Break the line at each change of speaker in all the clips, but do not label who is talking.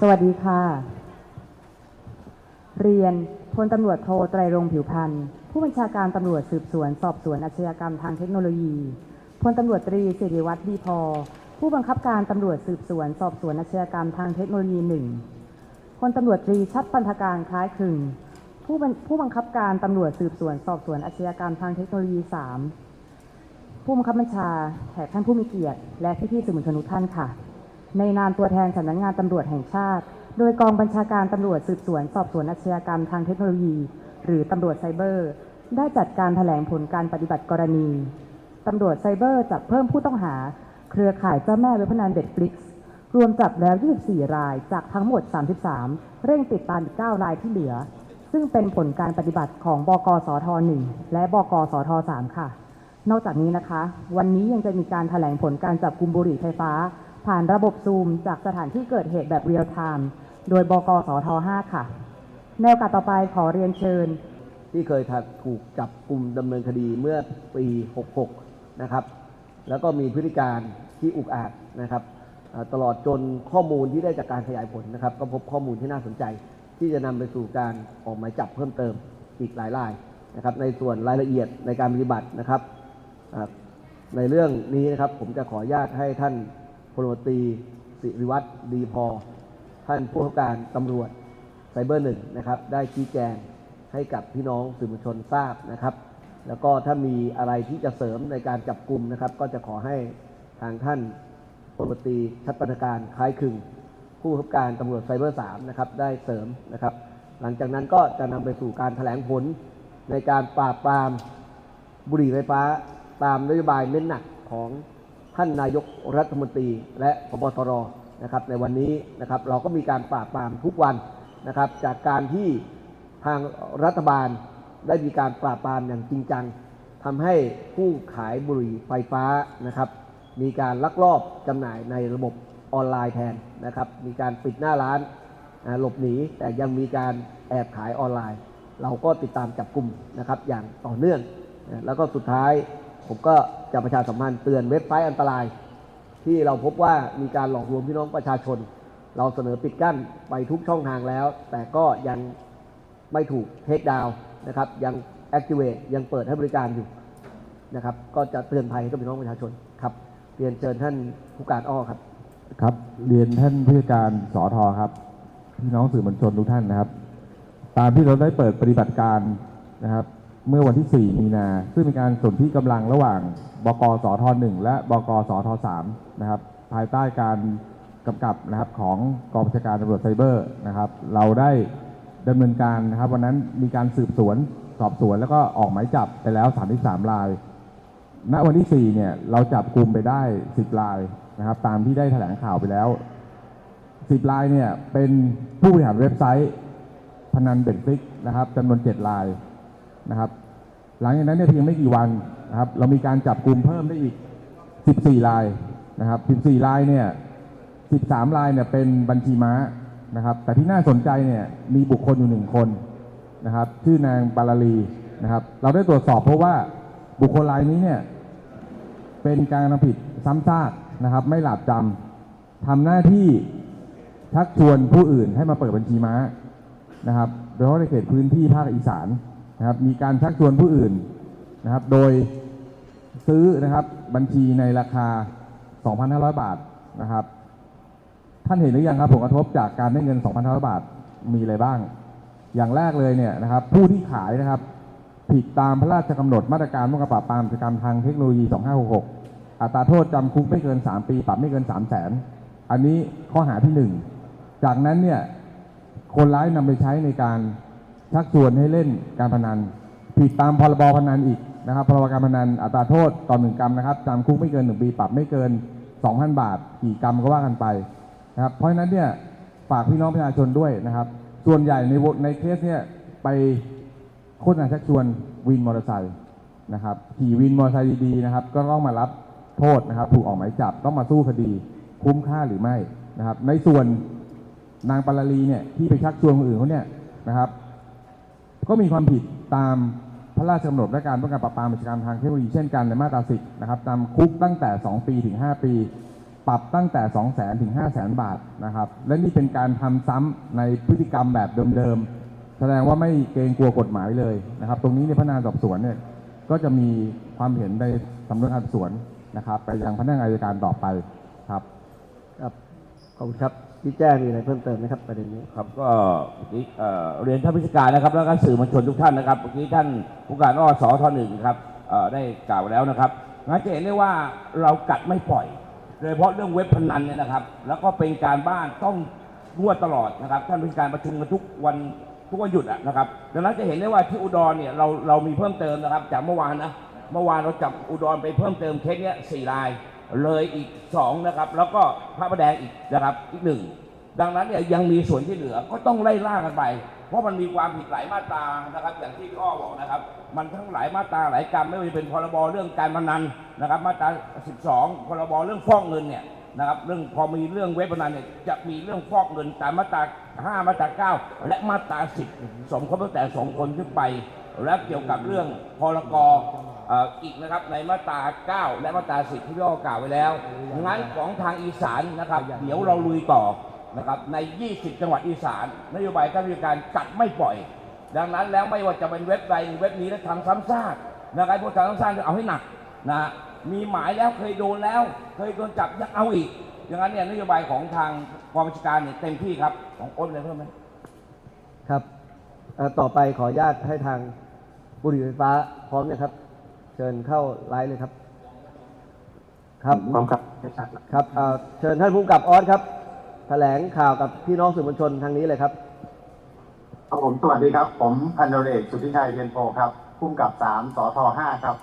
สวัสดีค่ะ เรียนพลตำรวจโทไตรรงผิวพันธ์ ผู้บัญชาการตำรวจสืบสวน สอบสวนอาชญากรรมทางเทคโนโลยีพลตำรวจตรีสิริวัตรดีพอ ผู้บังคับการตำรวจสืบสวน สอบสวนอาชญากรรมทางเทคโนโลยีหนึ่งพลตำรวจตรีชัดปันธการคล้ายคลึงผู้บัญผู้บังคับการตำรวจสืบสวน สอบสวนอาชญากรรมทางเทคโนโลยีสามผู้บังคับบัญชาแขกท่านผู้มีเกียรติ และพี่ๆสื่อมวลชนทุกท่านค่ะ ในนามตัวแทนสำนักงานตำรวจแห่งชาติ โดยกองบัญชาการตำรวจสืบสวน สอบสวนอาชญากรรมทางเทคโนโลยี หรือตำรวจไซเบอร์ ได้จัดการแถลงผลการปฏิบัติกรณีตำรวจไซเบอร์จับเพิ่มผู้ต้องหา เครือข่ายเจ้าแม่เว็บพนันเด็ดฟลิกซ์รวมจับแล้ว 24 รายจากทั้งหมด 33 เร่งติดตามอีก9รายที่เหลือ ซึ่งเป็นผลการปฏิบัติของบกสท1และบกสท3ค่ะ นอกจากนี้นะคะ วันนี้ยังจะมีการถแถลงผลการจับกลุ่มบุหรี่ไฟฟ้า ผ่านระบบซูมจากสถานที่เกิดเหตุแบบเรียลไทม์โดยบกสท 5 ค่ะ ในโอกาสต่อไปขอเรียนเชิญ
ที่เคยถูกจับกลุ่มดำเนินคดีเมื่อปี 66 นะครับ แล้วก็มีพฤติการที่อุกอาจนะครับ ตลอดจนข้อมูลที่ได้จากการขยายผลนะครับ ก็พบข้อมูลที่น่าสนใจ ที่จะนำไปสู่การออกหมายจับเพิ่มเติมอีกหลายรายนะครับในส่วนรายละเอียดในการปฏิบัตินะครับ ในเรื่องนี้นะครับผมจะขออนุญาตให้ท่าน พลตำรวจตรีสิริวัตรดีพอ ท่านผู้ว่าการตำรวจไซเบอร์หนึ่งนะครับ ได้ชี้แจงให้กับพี่น้องสื่อมวลชนทราบนะครับ แล้วก็ถ้ามีอะไรที่จะเสริมในการจับกลุ่มนะครับ ก็จะขอให้ทางท่านพลตำรวจตรีชัดปฏิการคล้ายคลึง ผู้บังคับการตำรวจไซเบอร์3นะครับได้เสริมนะครับ หลังจากนั้นก็จะนำไปสู่การแถลงผลในการปราบปรามบุหรี่ไฟฟ้าตามนโยบายเน้นหนักของ ท่านนายกรัฐมนตรีและพบตรนะครับในวันนี้นะครับเราก็มีการปราบปรามทุกวันนะครับ จากการที่ทางรัฐบาลได้มีการปราบปรามอย่างจริงจังทำให้ผู้ขายบุหรี่ไฟฟ้านะครับ มีการลักลอบจำหน่ายในระบบออนไลน์แทนนะครับ มีการปิดหน้าร้านหลบหนีแต่ยังมีการแอบขายออนไลน์ เราก็ติดตามจับกลุ่มนะครับอย่างต่อเนื่องนะแล้วก็สุดท้าย ผมก็จะประชาสัมพันธ์เตือนเว็บไซต์อันตราย ที่เราพบว่ามีการหลอกลวงพี่น้องประชาชน เราเสนอปิดกั้นไปทุกช่องทางแล้ว แต่ก็ยังไม่ถูกเทคดาวนะครับยัง activate ยังเปิดให้บริการอยู่นะครับก็จะเตือนภัยให้กับพี่น้องประชาชนครับเรียนเชิญท่านผู้การอ้อครับ
ครับเรียนท่านผู้การสอทอครับพี่น้องสื่อมวลชนทุกท่านนะครับ ตามที่เราได้เปิดปฏิบัติการนะครับ เมื่อวันที่ 4 มีนา ซึ่งเป็นการสนที่กำลังระหว่างบกสท1และบกสท3นะครับ ภายใต้การกำกับนะครับของกองบัญชาการตำรวจไซเบอร์นะครับ เราได้ดำเนินการนะครับ วันนั้นมีการสืบสวนสอบสวนแล้วก็ออกหมายจับไปแล้ว 33 ราย ณ วันที่ 4 เนี่ย เราจับกลุ่มไปได้ 10 รายนะครับ ตามที่ได้แถลงข่าวไปแล้ว 10 รายเนี่ยเป็นผู้บริหารเว็บไซต์พนันเบ็ดฟิกนะครับจำนวน 7 ราย นะครับ หลังจากนั้นเนี่ยเพียงไม่กี่วันนะครับ เรามีการจับกลุ่มเพิ่มได้อีก 14รายนะครับ 14รายเนี่ย 13รายเนี่ยเป็นบัญชีม้านะครับ แต่ที่น่าสนใจเนี่ยมีบุคคลอยู่หนึ่งคนนะครับ ชื่อนางบาลาลีนะครับ เราได้ตรวจสอบเพราะว่าบุคคลรายนี้เนี่ยเป็นการกระทำผิดซ้ำซากนะครับ ไม่หลาบจำทำหน้าที่ชักชวนผู้อื่นให้มาเปิดบัญชีม้านะครับ โดยเฉพาะในเขตพื้นที่ภาคอีสาน นะครับมีการชักชวนผู้อื่นนะครับ โดยซื้อนะครับบัญชีในราคา 2,500 บาทนะครับ ท่านเห็นหรือยังครับผลกระทบจากการได้เงิน 2,500 บาทมีอะไรบ้าง อย่างแรกเลยเนี่ยนะครับ ผู้ที่ขายนะครับ ผิดตามพระราชกำหนดมาตรการป้องกันปราบปรามกิจกรรมทางเทคโนโลยี 2566 อัตราโทษจำคุกไม่เกิน 3 ปี ปรับไม่เกิน 3 0 0แสนอันนี้ข้อหาที่ 1 จากนั้นเนี่ยคนร้ายนำไปใช้ในการ ชักชวนให้เล่นการพนัน ผิดตามพรบพนันอีกนะครับพรบการพนันอัตราโทษต่อหนึ่งกรรมนะครับจำคุกไม่เกิน1ปีปรับไม่เกิน 2,000 บาท กี่กรรมก็ว่ากันไปนะครับเพราะฉะนั้นเนี่ยฝากพี่น้องประชาชนด้วยนะครับ ส่วนใหญ่ในวในเคสเนี่ยไปโฆษณาชักชวนวินมอเตอร์ไซค์นะครับขี่วินมอเตอร์ไซค์ดีๆนะครับ ก็ต้องมารับโทษนะครับ ถูกออกหมายจับต้องมาสู้คดีคุ้มค่าหรือไม่นะครับ ในส่วนนางปาราลีเนี่ยที่ไปชักชวนคนอื่นเขาเนี่ยนะครับ ก็มีความผิดตามพระราชกำหนดและการป้องกันปราบปรามอาชญากรรมทางเทคโนโลยีเช่นกันในมาตรา10นะครับจำคุกตั้งแต่ 2 ปีถึง 5 ปี ปรับตั้งแต่ 2 0 0 0 0 0ถึง 5 0 0 0 0 0บาทนะครับ และนี่เป็นการทำซ้ำในพฤติกรรมแบบเดิมๆ แสดงว่าไม่เกรงกลัวกฎหมายเลยนะครับ ตรงนี้ในพนักงานสอบสวนเนี่ยก็จะมีความเห็นในสำนวนการสอบสวนนะครับ ไปยังพนักงานอัยการต่อไปครับ
ครับขอบคุณครับ พี่แจ้มีอะไรเพิ่มเติมไหมครับประเด็นนี้
ครับก็เมื่อกี้เอ่อเรียนท่านพิชการนะครับ แล้วก็สื่อมวลชนทุกท่านนะครับเมื่อกี้ท่านผู้การอ้อสอทหนึ่งครับเอ่อได้กล่าวแล้วนะครับงั้นจะเห็นได้ว่าเรากัดไม่ปล่อยโดยเฉพาะเรื่องเว็บพนันเนี่ยนะครับ แล้วก็เป็นการบ้านต้องงวดตลอดนะครับ ท่านพิชการประชุมกันทุกวันทุกวันหยุดอะนะครับดังนั้นจะเห็นได้ว่าที่อุดรเนี่ยเราเรามีเพิ่มเติมนะครับ จากเมื่อวานนะเมื่อวานเราจับอุดรไปเพิ่มเติมเคสเนี้ยสี่ราย เลยอีกสองนะครับ แล้วก็พระประแดงอีกนะครับอีกหนึ่งดังนั้นเนี่ยยังมีส่วนที่เหลือก็ต้องไล่ล่ากันไป เพราะมันมีความผิดหลายมาตรานะครับ อย่างที่พี่อ้อบอกนะครับ มันทั้งหลายมาตราหลายกรรมไม่ว่าจะเป็นพรบเรื่องการพนันนะครับ มาตรา 12 พรบเรื่องฟอกเงินเนี่ยนะครับ เรื่องพอมีเรื่องเว็บพนันเนี่ยจะมีเรื่องฟอกเงินตามมาตรา 5 มาตรา 9 และมาตรา 10 สมคบตั้งแต่2คนขึ้นไป และเกี่ยวกับเรื่องพรก เอ่ออีกนะครับในมาตรา 9 และมาตรา 10 ที่พี่อ้อกล่าวไว้แล้วงั้นของทางอีสานนะครับ เดี๋ยวเราลุยต่อนะครับใน 20 จังหวัดอีสาน นโยบายท่านผู้การกัดไม่ปล่อย ดังนั้นแล้วไม่ว่าจะเป็นเว็บใดเว็บนี้และทำซ้ำซากนะครับพวกทำซ้ำซากจะเอาให้หนักนะมีหมายแล้วเคยโดนแล้ว เคยโดนจับยังเอาอีกอย่างนั้นเนี่ยนโยบายของทางกองบัญชาการเนี่ยเต็มที่ครับของอ้นเลยเพิ่มไหม
ครับเอ่อต่อไปขออนุญาตให้ทางบุหรี่ไฟฟ้าพร้อมนะครับ เชิญเข้าไลฟ์เลยครับ ครับ
พร้อมครับ
ครับเอ่อเชิญท่านผู้กำกับออสครับ แถลงข่าวกับพี่น้องสื่อมวลชนทางนี้เลยครับ
ครับผมสวัสดีครับ ผมพันตำรวจเอกสุทธิชัยเทียนโพครับผู้กำกับสามสทห้าครับ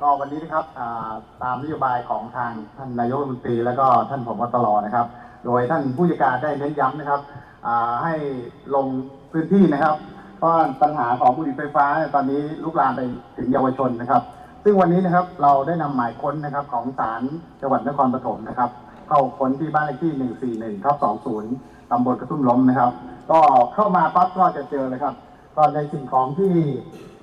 ก็วันนี้นะครับอ่าตามนโยบายของทางท่านนายกรัฐมนตรีแล้วก็ท่านผบตรนะครับ โดยท่านผู้จัดการได้เน้นย้ำนะครับอ่าให้ลงพื้นที่นะครับเพราะปัญหาของบุหรี่ไฟฟ้าเนี่ยตอนนี้ลุกลามไปถึงเยาวชนนะครับ ซึ่งวันนี้นะครับเราได้นำหมายค้นนะครับของศาลจังหวัดนครปฐมนะครับ เข้าค้นที่บ้านเลขที่ 141ทับ20ตำบลกระทุ่มล้มนะครับ ก็เข้ามาปั๊บก็จะเจอเลยครับ ก็ในสิ่งของที่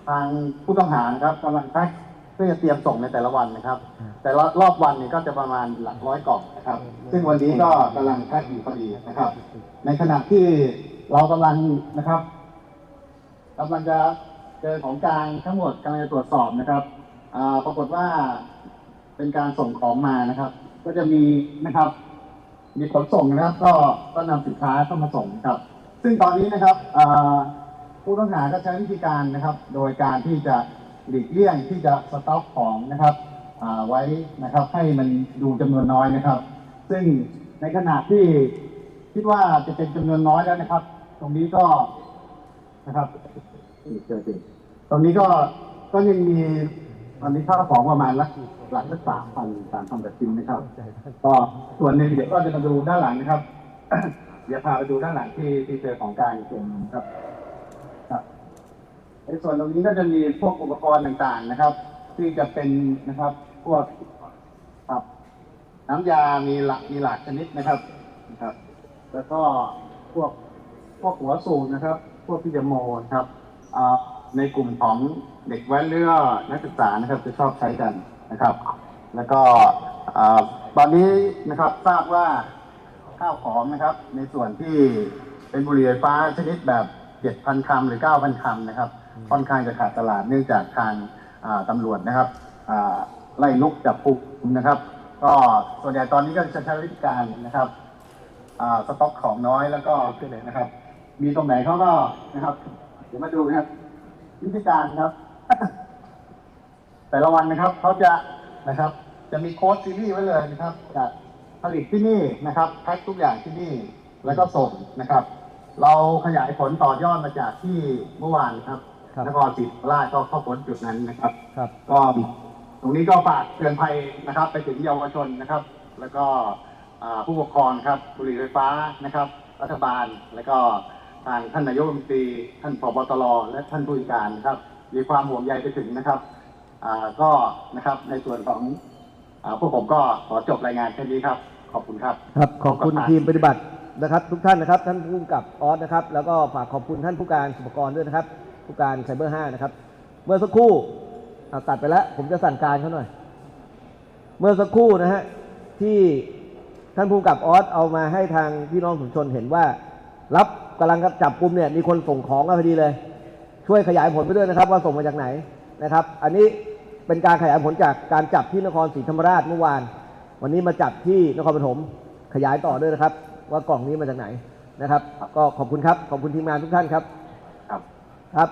ทางผู้ต้องหานะครับกำลังแพ็คเพื่อจะเตรียมส่งในแต่ละวันนะครับ แต่ละรอบวันเนี่ยก็จะประมาณหลักร้อยกล่องนะครับ ซึ่งวันนี้ก็กำลังแพ็คอยู่พอดีนะครับ ในขณะที่เรากำลังนะครับกำลังจะเจอของกลางทั้งหมดกำลังจะตรวจสอบนะครับ ปรากฏว่าเป็นการส่งของมานะครับ ก็จะมีนะครับ มีขนส่งนะครับ ก็ก็นำสินค้าเข้ามาส่งครับ ซึ่งตอนนี้นะครับผู้ต้องหาก็ใช้วิธีการนะครับ โดยการที่จะหลีกเลี่ยงที่จะสต็อกของนะครับอ่าไว้นะครับให้มันดูจำนวนน้อยนะครับ ซึ่งในขณะที่คิดว่าจะเป็นจำนวนน้อยแล้วนะครับ ตรงนี้ก็นะครับเจอจริงตรงนี้ก็ก็ยังมี ตอนนี้ข้าวของประมาณหลักหลักสักสามพันสามพันแบบชิ้นนะครับ ก็ส่วนหนึ่งเดี๋ยวก็จะมาดูด้านหลังนะครับ เดี๋ยวพาไปดูด้านหลังที่ที่เจอของกลางอีกส่วนหนึ่งครับครับ ในส่วนตรงนี้ก็จะมีพวกอุปกรณ์ต่างๆนะครับ ที่จะเป็นนะครับพวกครับน้ำยา มีหลัก มีหลากชนิดนะครับ นะครับ แล้วก็พวก พวกหัวสูบนะครับ พวกที่จะโมนะครับอ่า ในกลุ่มของเด็กแว้นหรือว่านักศึกษานะครับจะชอบใช้กันนะครับ แล้วก็อ่าตอนนี้นะครับทราบว่าข้าวของนะครับ ในส่วนที่เป็นบุหรี่ไฟฟ้าชนิดแบบ7,000คำหรือ 9,000คำนะครับค่อนข้างจะขาดตลาดเนื่องจากทางอ่าตำรวจนะครับอ่าไล่ลุกจับปุกนะครับ ก็ส่วนใหญ่ตอนนี้ก็จะใช้วิธีการนะครับอ่าสต็อกของน้อยแล้วก็นะครับ มีตรงไหนเขาก็นะครับ เดี๋ยวมาดูนะครับ วิธีการครับ แต่ละวันนะครับเขาจะนะครับ จะมีโค้ดซีรีส์ไว้เลยนะครับจากผลิตที่นี่นะครับแพ็คทุกอย่างที่นี่แล้วก็ส่งนะครับ เราขยายผลต่อยอดมาจากที่เมื่อวานครับ
ครับ
นครศรีธรรมราชก็เข้าผลจุดนั้นนะครับ
ครับ
ก็ตรงนี้ก็ฝากเตือนภัยนะครับ ไปถึงเยาวชนนะครับ แล้วก็อ่าผู้ปกครองครับบุหรี่ไฟฟ้านะครับ รัฐบาลแล้วก็ ทางท่านนายกรัฐมนตรี ท่านผบตรและท่านผู้จัดการนะครับ มีความห่วงใยไปถึงนะครับอ่าก็นะครับในส่วนของอ่าพวกผมก็ขอจบรายงานแค่นี้ครับ ขอบคุณครับ
ครับ ขอบคุณทีมปฏิบัตินะครับ ทุกท่านนะครับ ท่านผู้กำกับออสนะครับ แล้วก็ฝากขอบคุณท่านผู้การสุปกรด้วยนะครับ ผู้การไซเบอร์ห้านะครับ เมื่อสักครู่เอาตัดไปแล้ว ผมจะสั่งการเขาหน่อย เมื่อสักครู่นะฮะที่ท่านผู้กำกับออสเอามาให้ทางพี่น้องสุชนเห็นว่ารับ กำลังจับกลุ่มเนี่ยมีคนส่งของมาพอดีเลย ช่วยขยายผลไปด้วยนะครับ ว่าส่งมาจากไหนนะครับ อันนี้เป็นการขยายผลจากการจับที่นครศรีธรรมราชเมื่อวาน วันนี้มาจับที่นครปฐมขยายต่อด้วยนะครับ ว่ากล่องนี้มาจากไหนนะครับ ก็ขอบคุณครับขอบคุณทีมงานทุกท่านครับ
ครับ
ครับ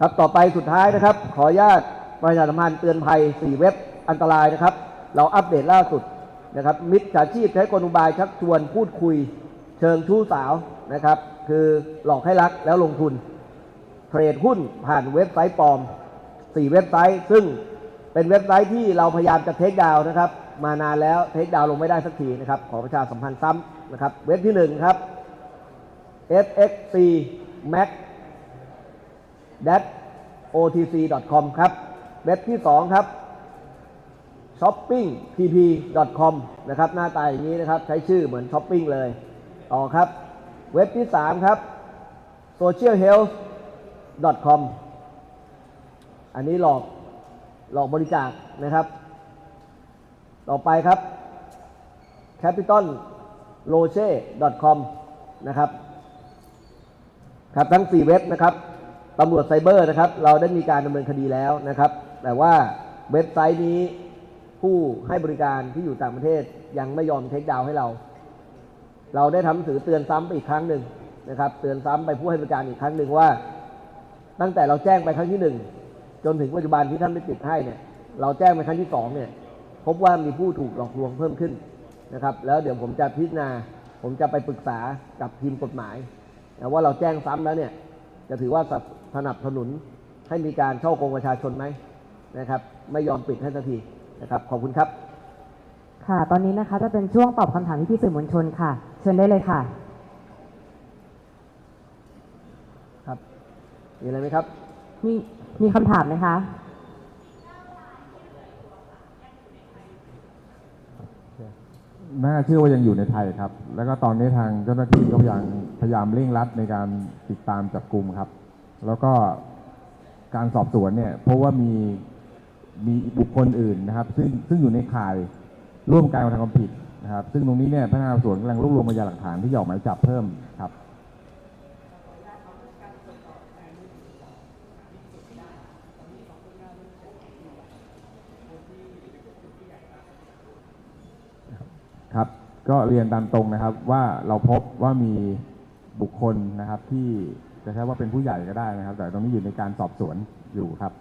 ครับต่อไปสุดท้ายนะครับ ขออนุญาตประชาสัมพันธ์เตือนภัย4เว็บอันตรายนะครับ เราอัปเดตล่าสุดนะครับ มิจฉาชีพใช้กลอุบายชักชวนพูดคุย เชิงชู้สาว นะครับ คือหลอกให้รักแล้วลงทุน เทรดหุ้นผ่านเว็บไซต์ปลอม 4 เว็บไซต์ ซึ่งเป็นเว็บไซต์ที่เราพยายามจะเทคดาวนะครับ มานานแล้วเทคดาวลงไม่ได้สักทีนะครับ ขอประชาสัมพันธ์ซ้ำนะครับ เว็บที่ 1 ครับ fxc mac otc.com ครับ เว็บที่ 2 ครับ shoppingpp.com นะครับ หน้าตาอย่างนี้นะครับ ใช้ชื่อเหมือนช้อปปิ้งเลย ต่อครับ เว็บที่ 3 ครับ socialhealth.com อันนี้หลอกหลอกบริจาคนะครับ ต่อไปครับ capitalroche.com นะครับครับทั้ง 4 เว็บนะครับตำรวจไซเบอร์นะครับ เราได้มีการดำเนินคดีแล้วนะครับ แต่ว่าเว็บไซต์นี้ผู้ให้บริการที่อยู่ต่างประเทศยังไม่ยอมเทคดาวน์ให้เรา เราได้ทำหนังสือเตือนซ้ำไปอีกครั้งหนึ่งนะครับ เตือนซ้ำไปผู้ให้บริการอีกครั้งหนึ่งว่า ตั้งแต่เราแจ้งไปครั้งที่หนึ่งจนถึงปัจจุบันที่ท่านได้ติดให้เนี่ย เราแจ้งไปครั้งที่สองเนี่ย พบว่ามีผู้ถูกหลอกลวงเพิ่มขึ้นนะครับ แล้วเดี๋ยวผมจะพิจารณา ผมจะไปปรึกษากับทีมกฎหมายนะว่าเราแจ้งซ้ำแล้วเนี่ย จะถือว่าสนับสนุนให้มีการช่อโกงประชาชนไหมนะครับ ไม่ยอมปิดให้สักทีนะครับ ขอบคุณครับ
ค่ะ ตอนนี้นะคะจะเป็นช่วงตอบคำถามพี่ๆสื่อมวลชนค่ะ เชิญได้เลยค่ะ
ครับ มีอะไรไหมครับ
มีมีคำถามไหมคะ
น่าเชื่อว่ายังอยู่ในไทยครับ แล้วก็ตอนนี้ทางเจ้าหน้าที่ก็พยายามพยายามเร่งรัดในการติดตามจับกลุ่มครับ แล้วก็การสอบสวนเนี่ยเพราะว่ามีมีบุคคลอื่นนะครับ ซึ่งซึ่งอยู่ในข่าย ร่วมการกระทำความผิดนะครับ ซึ่งตรงนี้เนี่ยพนักงานสอบสวนกำลังรวบรวมพยานหลักฐานที่จะออกหมายจับเพิ่มครับ ครับ ก็เรียนตามตรงนะครับว่าเราพบว่ามีบุคคลนะครับที่จะใช้ว่าเป็นผู้ใหญ่ก็ได้นะครับ แต่ตรงนี้อยู่ในการสอบสวนอยู่ครับ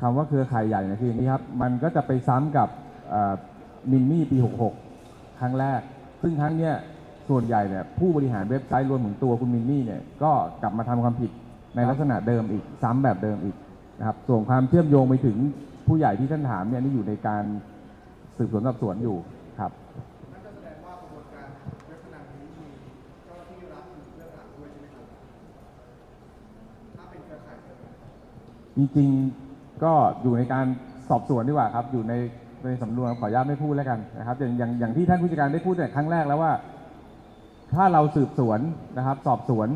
คำว่าเครือข่ายใหญ่เนะคืออย่างนี้ครับ มันก็จะไปซ้ำกับเอ่อมินนี่ปี 66 ครั้งแรก ซึ่งครั้งเนี้ยส่วนใหญ่เนี่ยผู้บริหารเว็บไซต์รวมถึงตัวคุณมินนี่เนี่ยก็กลับมาทำความผิดในลักษณะเดิมอีกซ้ำแบบเดิมอีกนะครับส่วนความเชื่อมโยงไปถึงผู้ใหญ่ที่ท่านถามเนี่ยนี่อยู่ในการสืบสวนสอบสวนอยู่ครับจริงๆ ก็อยู่ในการสอบสวนดีกว่าครับ อยู่ในในสำนวนขออนุญาตไม่พูดแล้วกันนะครับอย่างอย่างอย่างที่ท่านผู้จัดการได้พูดแต่ครั้งแรกแล้วว่า ถ้าเราสืบสวนนะครับ สอบสวน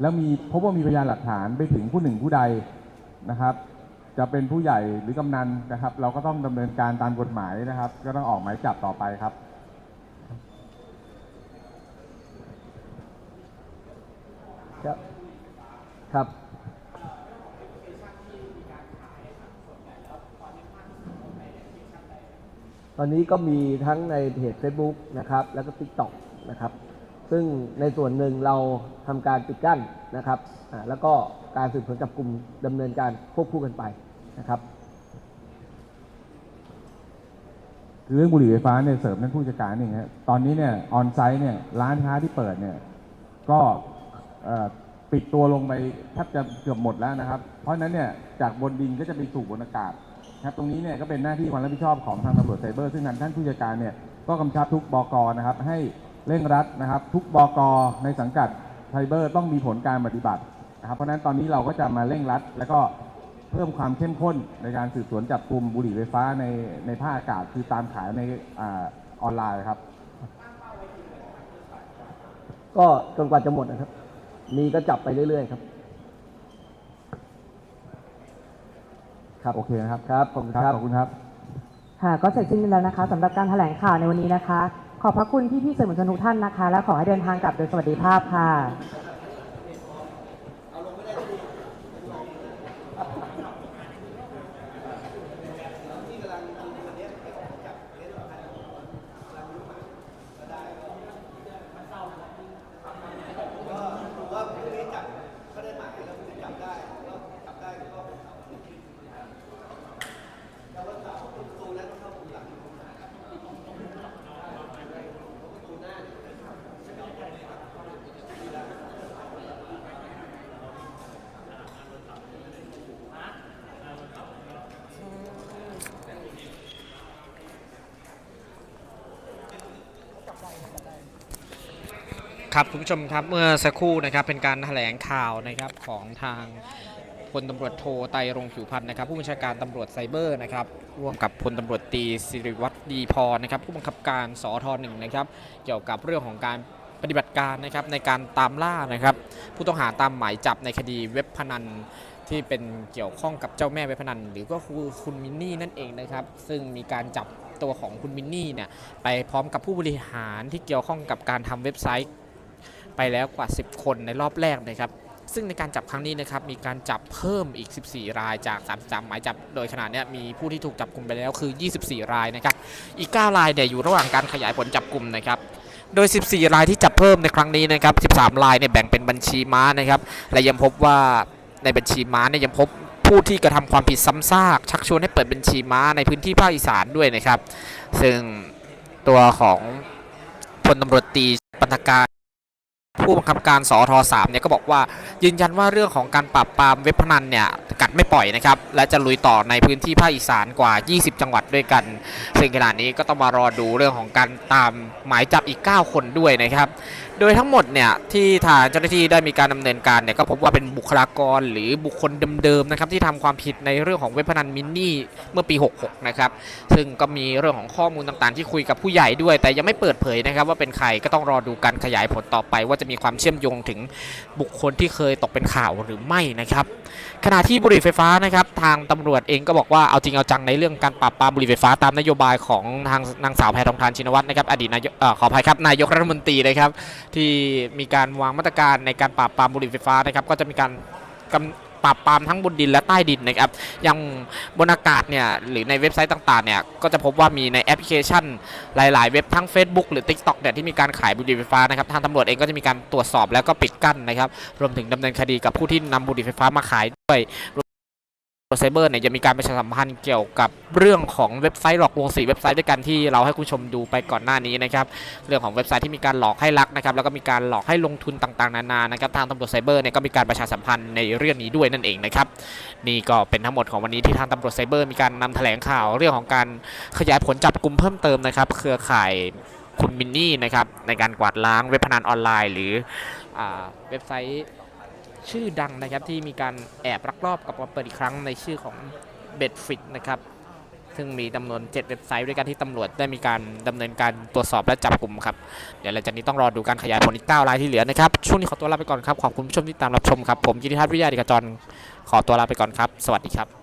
แล้วมีพบว่ามีพยานหลักฐานไปถึงผู้หนึ่งผู้ใดนะครับ จะเป็นผู้ใหญ่หรือกำนันนะครับ เราก็ต้องดำเนินการตามกฎหมายนะครับ ก็ต้องออกหมายจับต่อไปครับ
ครับครับ อนนี้ก็มีทั้งในเพจ Facebook นะครับ แล้วก็ TikTok นะครับ ซึ่งในส่วนหนึ่งเราทำการปิดกั้นนะครับอ่าแล้วก็การสืบสวนจับกลุ่มดำเนินการควบคู่กันไปนะครับ
คือเรื่องบุหรี่ไฟฟ้าเนี่ยเสริมท่านผู้จัดการหนึ่งฮะตอนนี้เนี่ยออนไซต์เนี่ยร้านค้าที่เปิดเนี่ยก็เอ่อปิดตัวลงไปแทบจะเกือบหมดแล้วนะครับ เพราะฉะนั้นเนี่ยจากบนดินก็จะไปสู่บนอากาศ ครับตรงนี้เนี่ยก็เป็นหน้าที่ความรับผิดชอบของทางตำรวจไซเบอร์ซึ่งทางท่านผู้จัดการเนี่ยก็กำชับทุกบกนะครับให้เร่งรัดนะครับ ทุกบกในสังกัดไซเบอร์ต้องมีผลการปฏิบัตินะครับเพราะฉะนั้นตอนนี้เราก็จะมาเร่งรัด แล้วก็เพิ่มความเข้มข้นในการสืบสวนจับกลุ่มบุหรี่ไฟฟ้าในในภาคอากาศคือตามขายในอออนไลน์ครับ
ก็จนกว่าจะหมดนะครับ มีก็จับไปเรื่อยๆครับ ครับ
โอเคนะครับ
ครับขอบคุณครับ
ขอบคุณครับ
ค่ะก็เสร็จสิ้นแล้วนะคะสำหรับการแถลงข่าวในวันนี้นะคะ ขอบพระคุณพี่พี่ๆสื่อมวลชนทุกท่านนะคะ และขอให้เดินทางกลับโดยสวัสดิภาพค่ะ
ครับคุณผู้ชมครับเมื่อสักครู่นะครับเป็นการแถลงข่าวนะครับของทางพลตำรวจโทไตรรงผิวพันธ์นะครับ ผู้บัญชาการตำรวจไซเบอร์นะครับร่วมกับพลตำรวจตรีสิริวัตรดีพรนะครับ ผู้บังคับการสอทหนึ่งนะครับ เกี่ยวกับเรื่องของการปฏิบัติการนะครับในการตามล่านะครับ ผู้ต้องหาตามหมายจับในคดีเว็บพนันที่เป็นเกี่ยวข้องกับเจ้าแม่เว็บพนัน หรือก็คือคุณมินนี่นั่นเองนะครับ ซึ่งมีการจับตัวของคุณมินนี่เนี่ยไปพร้อมกับผู้บริหารที่เกี่ยวข้องกับการทำเว็บไซต์ ไปแล้วกว่า 10 คนในรอบแรกนะครับซึ่งในการจับครั้งนี้นะครับมีการจับเพิ่มอีก 14 รายจาก 33 หมายจับ โดยขณะเนี้ยมีผู้ที่ถูกจับกลุ่มไปแล้วคือ 24 รายนะครับ อีก 9 รายเนี่ยอยู่ระหว่างการขยายผลจับกลุ่มนะครับ โดย 14 รายที่จับเพิ่มในครั้งนี้นะครับ 13 รายเนี่ยแบ่งเป็นบัญชีม้านะครับ และยังพบว่าในบัญชีม้าเนี่ยยังพบผู้ที่กระทำความผิดซ้ำซาก ชักชวนให้เปิดบัญชีม้าในพื้นที่ภาคอีสานด้วยนะครับ ซึ่งตัวของพลตำรวจตีปันธการ ผู้บังคับการสอท3เนี่ยก็บอกว่ายืนยันว่าเรื่องของการปราบปรามเว็บพนันเนี่ย กัดไม่ปล่อยนะครับ และจะลุยต่อในพื้นที่ภาคอีสานกว่า 20 จังหวัดด้วยกัน ซึ่งขณะนี้ก็ต้องมารอดูเรื่องของการตามหมายจับอีก 9 คนด้วยนะครับ โดยทั้งหมดเนี่ยที่ทางเจ้าหน้าที่ได้มีการดำเนินการเนี่ยก็พบว่าเป็นบุคลากรหรือบุคคลเดิมๆนะครับที่ทำความผิดในเรื่องของเว็บพนันมินนี่เมื่อปี 66 นะครับซึ่งก็มีเรื่องของข้อมูลต่างๆ ที่คุยกับผู้ใหญ่ด้วย แต่ยังไม่เปิดเผยนะครับว่าเป็นใครก็ต้องรอดูการขยายผลต่อไป ว่าจะมีความเชื่อมโยงถึงบุคคลที่เคยตกเป็นข่าวหรือไม่นะครับ ขณะที่บุหรี่ไฟฟ้านะครับทางตำรวจเองก็บอกว่าเอาจริงเอาจังในเรื่องการปราบปรามบุหรี่ไฟฟ้าตามนโยบายของทางนางสาวแพทองทานชินวัตรนะครับอดีตนายกขออภัยครับนายกรัฐมนตรีนะครับที่มีการวางมาตรการในการปราบปรามบุหรี่ไฟฟ้านะครับก็จะมีการกำปราบปรามทั้งบนดินและใต้ดินนะครับอย่างบนอากาศเนี่ยหรือในเว็บไซต์ต่างๆเนี่ยก็จะพบว่ามีในแอปพลิเคชันหลาย ๆ เว็บทั้ง Facebook หรือ TikTok เนี่ยที่มีการขายบุหรี่ไฟฟ้านะครับทางตำรวจเองก็จะมีการตรวจสอบแล้วก็ปิดกั้นนะครับรวมถึงดำเนินคดีกับผู้ที่นำบุหรี่ไฟฟ้ามาขาย วยไซเบอร์เนี่ยจะมีการประชาสัมพันธ์เกี่ยวกับเรื่องของเว็บไซต์หลอกลวง4เว็บไซต์ด้วยกันที่เราให้คุณชมดูไปก่อนหน้านี้นะครับเรื่องของเว็บไซต์ที่มีการหลอกให้รักนะครับแล้วก็มีการหลอกให้ลงทุนต่างๆนานานะครับทางตำรวจไซเบอร์เนี่ยก็มีการประชาสัมพันธ์ในเรื่องนี้ด้วยนั่นเองนะครับนี่ก็เป็นทั้งหมดของวันนี้ที่ทางตำรวจไซเบอร์มีการนำแถลงข่าวเรื่องของการขยายผลจับกลุ่มเพิ่มเติมนะครับเครือข่ายคุณมินนี่นะครับในการกวาดล้างเว็บพนันออนไลน์ หรือเว็บไซต์ ชื่อดังนะครับที่มีการแอบลักลอบกลับมาเปิดอีกครั้งในชื่อของเบ็ดฟิตนะครับซึ่งมีจำนวน 7 เว็บไซต์ด้วยกันที่ตำรวจได้มีการดำเนินการตรวจสอบและจับกลุ่มครับ เดี๋ยวหลังจากนี้ต้องรอดูการขยายผลอีก9รายที่เหลือนะครับ ช่วงนี้ขอตัวลาไปก่อนครับ ขอบคุณผู้ชมที่ตามรับชมครับ ผมกิติทัศน์วิทยาดิกจร ขอตัวลาไปก่อนครับ สวัสดีครับ